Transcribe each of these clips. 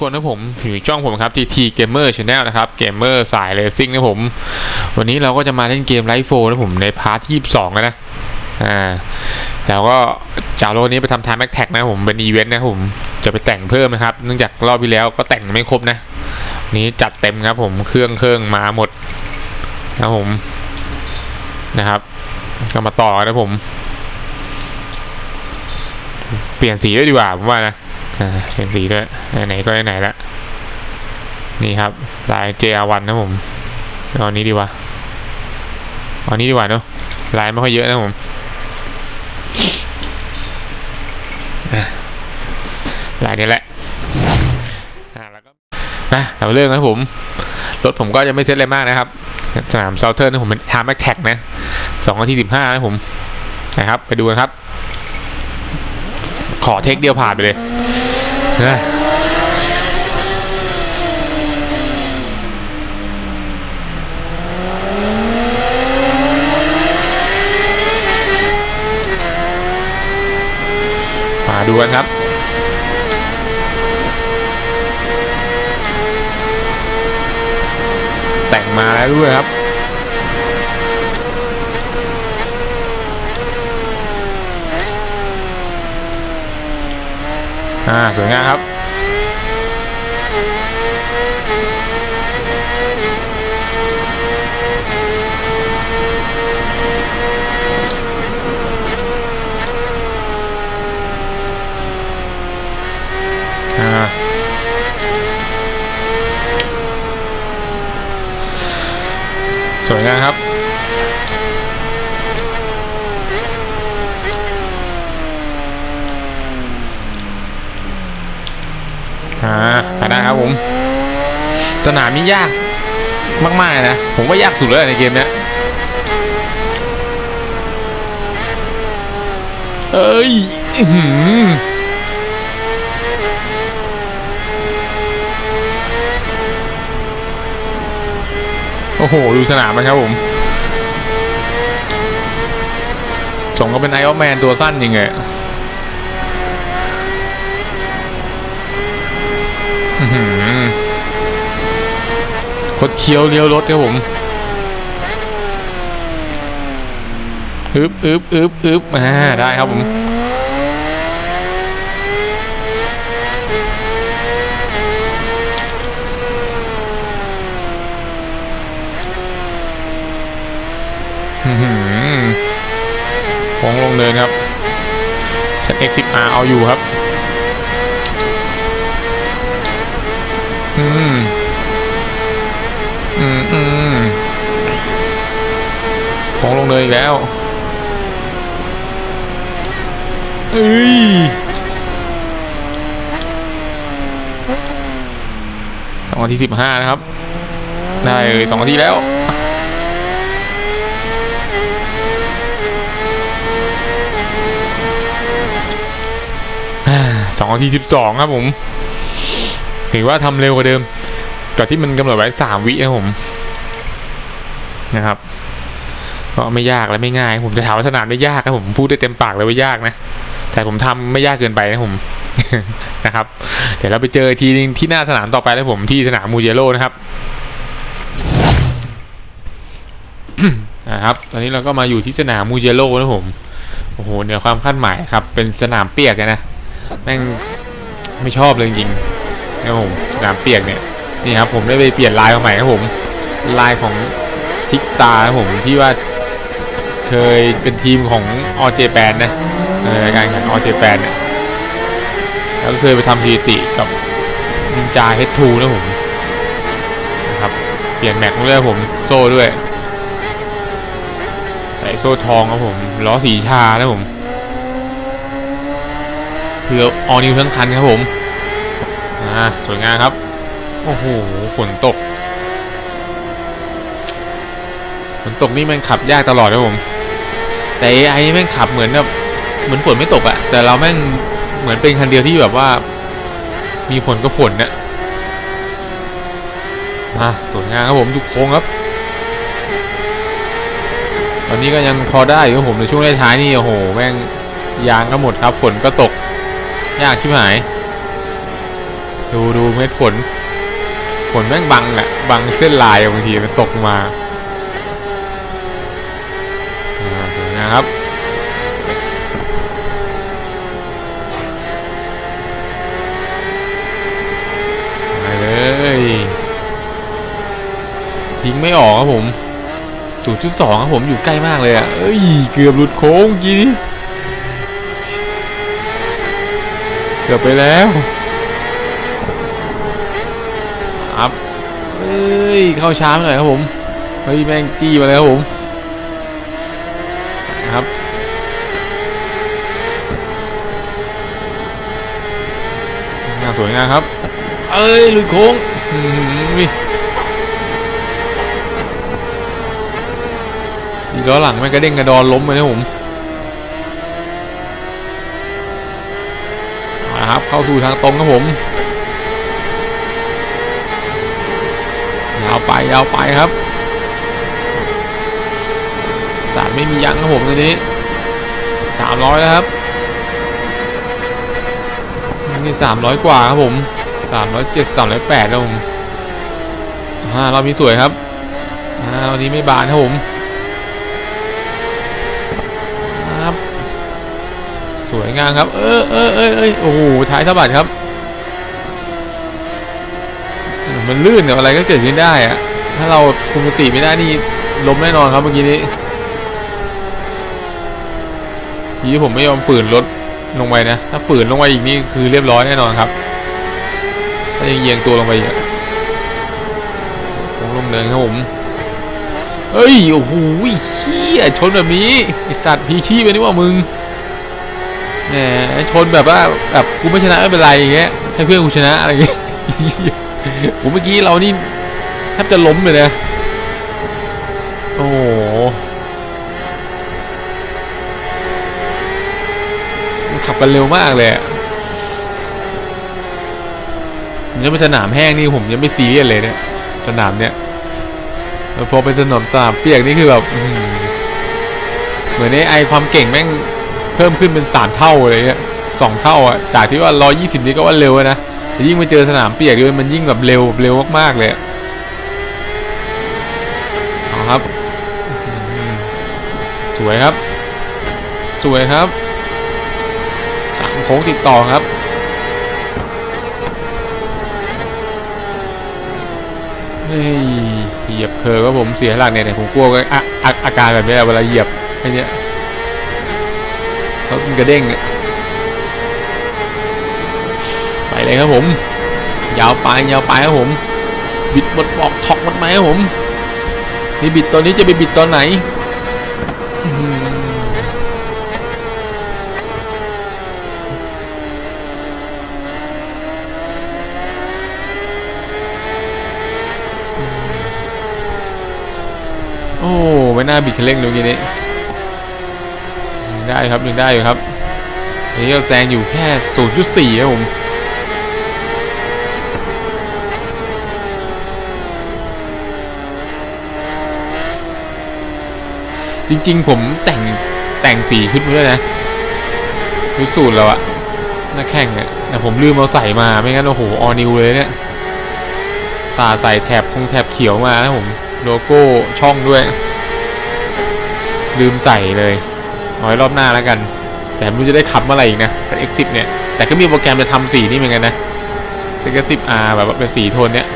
ทุกคนนะผมอยู่ช่องผมครับ TT Gamer Channel นะครับ Gamer สาย Racing นะผม วันนี้เราก็จะมาเล่นเกมไลฟ์โฟนะผมในพาร์ทที่22แล้วนะอ่าแล้วก็จากโลนี้ไปทำท i แม็กแท็กนะผมเป็นอีเวนต์นะผมจะไปแต่งเพิ่มนะครับเนื่องจากรอบที่แล้วก็แต่งไม่ครบนะ นี้จัดเต็มครับผมเครื่องเครื่องมาหมดนะผมนะครับก็มาต่อนะผม เปลี่ยนสีด้วยดีกว่าผมว่านะ เปลี่ยนสีด้วยไหนๆก็ไหนๆละนี่ครับ ลาย JR1 นะผมเอานนี้ดีกว่าเอานนี้ดีกว่าเนอะลายไม่ค่อยเยอะนะผมลายนี้แหละแล้วก็นะเราเรื่องนะผม รถผมก็จะไม่เซ็ตอะไรมากนะครับ สนามเซาเทิร์นผมเป็นทามแม็กแท็กนะสองนาทีสิบห้านะผมนะครับ ไปดูกันครับ ขอเทคเดียวผ่านไปเลย นะมาดูกันครับแต่งมาแล้วด้วยครับ อ่าสวยงามครับสวยงามครับ อ่าได้ครับผมสนามนี้ยากมากๆนะ ผมว่ายากสุดเลยในเกมเนี้ยเอ้ยอือหือโอ้โห ดูสนามมันครับผมสมก็เป็นไอออฟแมนตัวสั้นจริงไง คดเคี้ยวเลี้ยวรถครับผมอึบอึบอึบอึบอ่าได้ครับผมอื้อหือโค้งลงเนินครับเซต X10R เอาอยู่ครับ อืม อีกแล้วเอ้ยสองนาทีสิบห้านะครับ ได้เลยสองนาทีแล้วสองนาทีสิบสองครับผมถือว่าทำเร็วกว่าเดิมกว่าที่มันกำหนดไว้สามวินะครับผมนะครับ ก็ไม่ยากและไม่ง่าย ผมจะถามว่าสนามได้ยากครับผมพูดได้เต็มปากเลยว่ายากนะแต่ผมทำไม่ยากเกินไปนะผมนะครับ เดี๋ยวเราไปเจอทีนึงที่หน้าสนามต่อไปแล้วผมที่สนามมูเยโร่นะครับนะครับ ตอนนี้เราก็มาอยู่ที่สนามมูเยโร่นะผมโอ้โหเหนือความคาดหมายครับ เป็นสนามเปียกเลยนะแม่งไม่ชอบเลยจริงนะผมสนามเปียกเนี่ยนี่ครับผมได้ไปเปลี่ยนลายมาใหม่ครับผมลายของทิกตาครับผมที่ว่า เคยเป็นทีมของอเจแปนนะการแข่งอเจแปนเนี่ยแล้วก็เคยไปทำสถิติกับนินจาเฮดทูนะผมนะครับเปลี่ยนแม็กด้วยผมโซ่ด้วยใส่โซ่ทองครับผมล้อสีชานะผมคือออนิวทั้งคันครับผมอ่าสวยงามครับโอ้โหฝนตกฝนตกนี่ม่งขับยากตลอดครับผม แต่ AI แม่งขับเหมือนแบบเหมือนฝนไม่ตกอะแต่เราแม่งเหมือนเป็นคันเดียวที่แบบว่า มีฝนก็ฝนเนี่ยมาสวยงามครับผมทุกโค้งครับ ตอนนี้ก็ยังพอได้ครับผมในช่วงท้ายนี่โอ้โห แม่งยางก็หมดครับฝนก็ตก ยากชิบหาย ดูดูเม็ดฝนฝนแม่งบังอะบังเส้นลายบางทีมันตกมาอ่าสวยงามครับ ไปเลย ทิ้งไม่ออกครับผมศูนย์จุดสองครับผมอยู่ใกล้มากเลยอะ เอ้ย เกือบหลุดโค้งเมื่อกี้นี้ เกือบไปแล้วครับเอ้ย เข้าช้าหน่อยครับผม เฮ้ย แม่งจี้มาแล้วครับผม ครับ งานสวยงามครับ เอ้ยหลุดโค้งอื้อหืออีกล้อหลังแม่กระเด้งกระดอนล้มไปนะผมมาครับเข้าสู่ทางตรงครับผมยาวไปยาวไปครับ ไม่มียั้งครับผมตัวนี้สามร้อยแล้วครับนี่สามร้อยกว่าครับผมสามร้อยเจ็ดสามร้อยแปดครับผมอ่ารอบนี้สวยครับอ่ารอบนี้ไม่บานครับผมครับสวยงามครับ เออเออเออเอยโอ้โหท้ายสะบัดครับ มันลื่นกับอะไรก็เกิดขึ้นได้อะถ้าเราคุมสติไม่ได้นี่ล้มแน่นอนครับเมื่อกี้นี้ ทีที่ผมไม่ยอมฝืนรถลงไปนะ ถ้าฝืนลงไปอีกนี่คือเรียบร้อยแน่นอนครับ ถ้ายังเอียงตัวลงไปอีกอะลงลงเนินครับผมเฮ้ย โอ้โหเชี่ยชนแบบนี้ไอสัตว์พีชีไปนี่ว่ามึงแหมชนแบบว่าแบบกูไม่ชนะไม่เป็นไรอย่างเงี้ยให้เพื่อนกูชนะอะไรอย่างเงี้ยผมเมื่อกี้เรานี่แทบจะล้มเลยนะโอ้ กันเร็วมากเลยอะผมจะไปสนามแห้งนี่ผมยังไม่ซีเรียสเลยเนี่ยสนามเนี่ยพอเป็นสนามสนามเปียกนี่คือแบบเหมือนไอ้ไอความเก่งแม่งเพิ่มขึ้นเป็นสามเท่าเลยเนี่ยสองเท่าอะจากที่ว่าร้อยี่สิบนี่ก็ว่าเร็วนะแต่ยิ่งมาเจอสนามเปียกด้วยมันยิ่งแบบเร็วเร็วมากๆเลยเอาครับ สวยครับ สวยครับ ค้งติดต่อครับเฮ้ยเหยียบเพอว่าผมเสียหลักเนี่ยผมกลัวก็อาการแบบนี้เวลาเหยียบไอ้เนี้ยเขาเป็นกระเด้งไปเลยครับผม ยาวไปยาวไปครับผม บิดหมดบอกถอกหมดไหมครับผมนี่บิดตอนนี้จะไปบิดตอนไหนอื้อหือ โอ้ไม่น่าบิดคันเร่งลูกนี้ยังได้ครับยังได้อยู่ครับอันนี้เราแซงอยู่แค่0.4ครับผมจริงๆ ผมแต่งแต่งสีชุดมาด้วยนะชุดสูตรเราอะนักแข่งเนี่ยแต่ผมลืมเอาใส่มาไม่งั้นโอ้โหออนิวเลยเนี่ยตาใส่แถบคงแถบเขียวมานะผม โลโก้ช่องด้วย ลืมใส่เลยเอาไว้รอบหน้าแล้วกัน แต่ไม่รู้จะได้ขับเมื่อไหร่อีกนะกับ X10 เนี่ย แต่ก็มีโปรแกรมจะทำสีนี่เหมือนกันนะ X10R แบบว่าเป็นสีโทนเนี้ย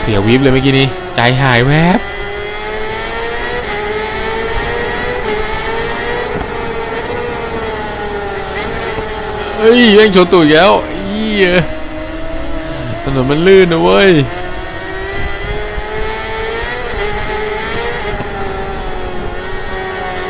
เสียวิบเลยเมื่อกี้นี้ ใจหายแวบ เฮ้ยยังชนตูดอีกแล้วอี้ถนนมันลื่นนะเว้ย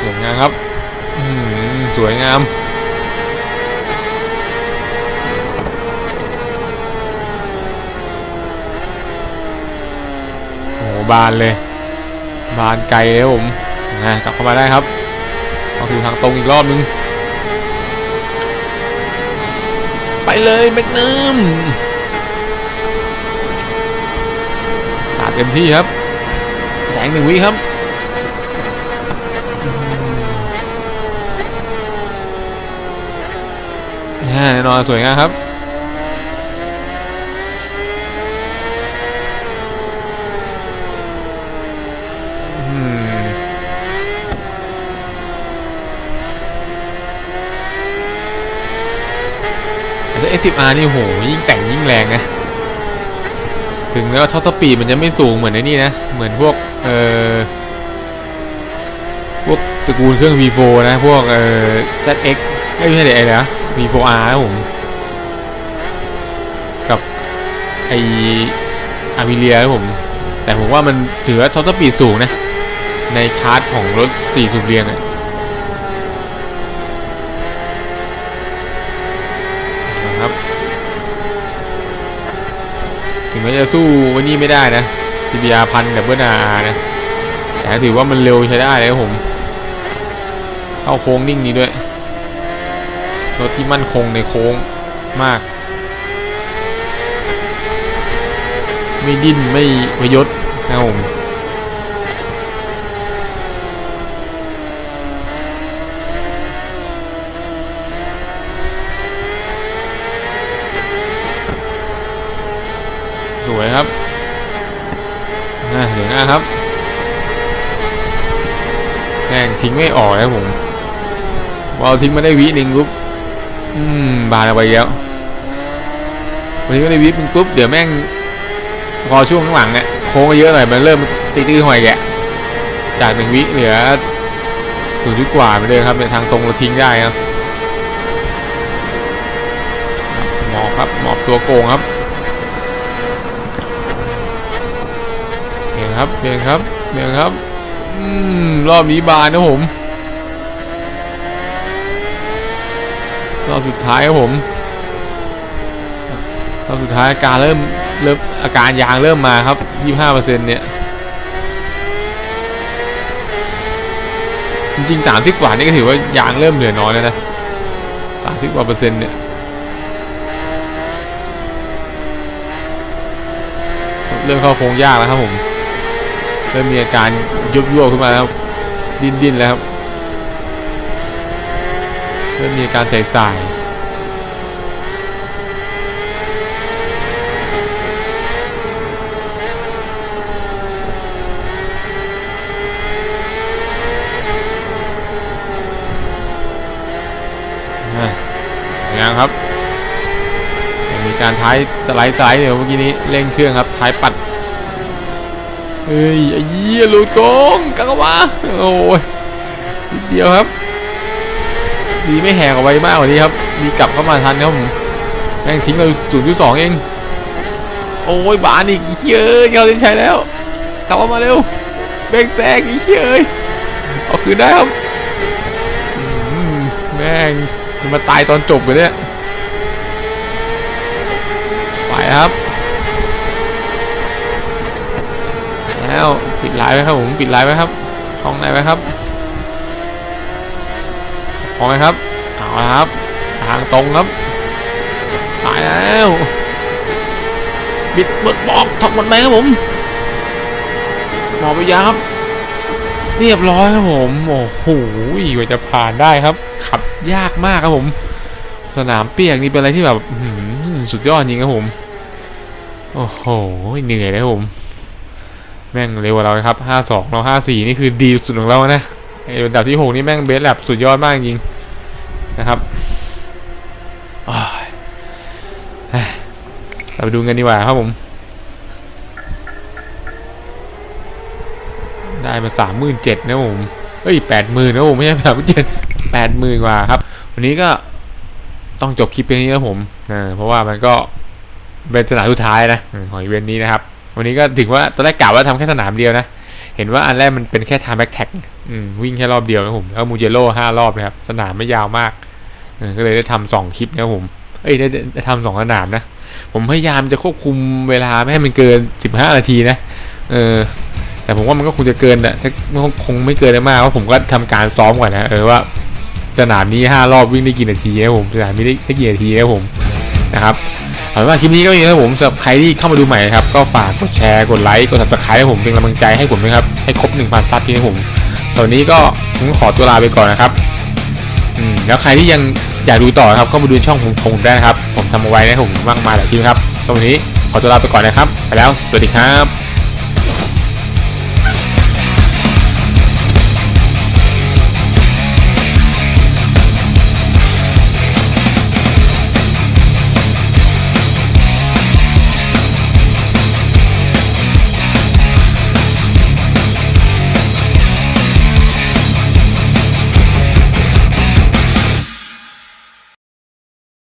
สวยงามครับสวยงามโอ้โหบานเลย บานไกลเลยผมนะกลับเข้ามาได้ครับเอาสู่ทางตรงอีกรอบนึง ไปเลยแมกนัมสาดเต็มที่ครับ แสงหนึ่งวิครับแน่นอนสวยงามครับ S10R นี่โหยิ่งแต่งยิ่งแรงนะ ถึงแม้ว่าท็อปสปีดมันจะไม่สูงเหมือนไอ้นี่นะ เหมือนพวก เอ่อ พวกตระกูลเครื่อง V4 นะ พวก เอ่อ ZX ไม่ใช่เดี๋ยวไอ้นะ V4R นะผม กับไออาร์มิเลียนะผม แต่ผมว่ามันถือว่าท็อปสปีดสูงนะ ในคลาสของรถสี่สูบเรียงอะนะครับ มันจะสู้วันนี้ไม่ได้นะ CBR พันกับเบอร์นานะแต่ถือว่ามันเร็วใช้ได้เลยผม เข้าโค้งนิ่งนี้ด้วยรถที่มั่นคงในโค้งมาก ไม่ดิ้นไม่พยศนะผม สวยครับอ่าเหลืองอะครับแม่ง ทิ้งไม่ออกแล้วผมพอทิ้งมาได้วิหนึ่งปุ๊บอืมบานเอาไปแล้วพอทิ้งมาได้วิหนึ่งปุ๊บเดี๋ยวแม่งพอช่วงข้างหลังเนี่ยโค้งเยอะหน่อยมันเริ่มตีตื้อหอยแกะจากหนึ่งวิเหลือศูนย์จุดกว่าไปเลยครับในทางตรงเราทิ้งได้ครับหมอบครับหมอบตัวโกงครับเนียครับเนียครับเนียครับ รอบนี้บานนะผม รอบสุดท้ายครับผม รอบสุดท้ายอาการเริ่มเริ่มอาการยางเริ่มมาครับ 25%เนี่ย จริงๆ30กว่านี่ก็ถือว่ายางเริ่มเหลือน้อยแล้วนะ30กว่าเปอร์เซ็นต์เนี่ยเริ่มเข้าโค้งยากแล้วครับผม เริ่มมีอาการยุบยวบขึ้นมาแล้วดิ้นดิ้นแล้วครับเริ่มมีอาการใส่สายอะยังครับ มีการท้ายสไลด์สไลด์เดี๋ยวเมื่อกี้นี้เร่งเครื่องครับ ท้ายปัด เฮ้ยไอ้เหี้ยลุดโงกลับมาโอ้ยนิดเดียวครับ ดีไม่แหกออกไปมากกว่านี้ครับ มีกลับเข้ามาทันครับผมแม่งทิ้งเราศูนย์จุดสองเอง โอ้ยบานอีกเฮ้ยเขาจะใช้แล้วกลับมาเร็วแบงแซงอีกเฮ้ยเอาคืนได้ครับแม่งมันมาตายตอนจบเลยเนี่ยไปครับ แล้วปิดไลน์ไว้ครับผมปิดไลน์ไว้ครับช่องไหนไว้ครับพอไหมครับเอาละครับ ทางตรงครับตายแล้วบิดเบิดบอกทำหมดไหมครับผมหมอไปยาครับ เรียบร้อยครับผมโอ้โหกว่าจะผ่านได้ครับ ขับยากมากครับผม สนามเปียกนี่เป็นอะไรที่แบบสุดยอดจริงครับผม โอ้โหเหนื่อยเลยครับผม แม่งเร็วกว่าเราครับ52เรา54นี่คือดีสุดของเรานะไอ้อันดับที่6นี่แม่งเบสแลบสุดยอดมากจริงนะครับเราไปดูกันดีกว่าครับผม ได้มา37,000นะผมเฮ้ย80,000นะผมไม่ใช่37,000 80,000กว่าครับ วันนี้ก็ต้องจบคลิปเพียงนี้ครับผมเออเพราะว่ามันก็เป็นสนามสุดท้ายนะของอีเวนต์นี้นะครับ วันนี้ก็ถึงว่าตอนแรกกะว่าทำแค่สนามเดียวนะ เห็นว่าอันแรกมันเป็นแค่ทางแบ็กแท็กวิ่งแค่รอบเดียวนะผมแล้วมูเจโร่ห้ารอบนะครับ สนามไม่ยาวมากก็เลยได้ทำสองคลิปนะครับผม เอ้ยได้ทำสองสนามนะ ผมพยายามจะควบคุมเวลาไม่ให้มันเกินสิบห้านาทีนะ เออ แต่ผมว่ามันก็คงจะเกินแหละคงไม่เกินได้มากเพราะผมก็ทำการซ้อมก่อนนะ เออว่าสนามนี้ห้ารอบวิ่งได้กี่นาทีนะผม สนามนี้ได้ได้กี่นาทีนะผม นะครับเอาเป็นว่าคลิปนี้ก็มีนะครับผมสำหรับใครที่เข้ามาดูใหม่ครับก็ฝากกดแชร์กดไลค์กด subscribe ให้ผมเป็นกำลังใจให้ผมนะครับให้ครบ1,000ซับที่นะผมตอนนี้ก็ผมขอตัวลาไปก่อนนะครับอืมแล้วใครที่ยังอยากดูต่อครับก็มาดูช่องผมผมได้นะครับ ผมทำเอาไว้นะผมมากมายหลายคลิปครับสำหรับวันนี้ขอตัวลาไปก่อนนะครับ ไปแล้ว สวัสดีครับ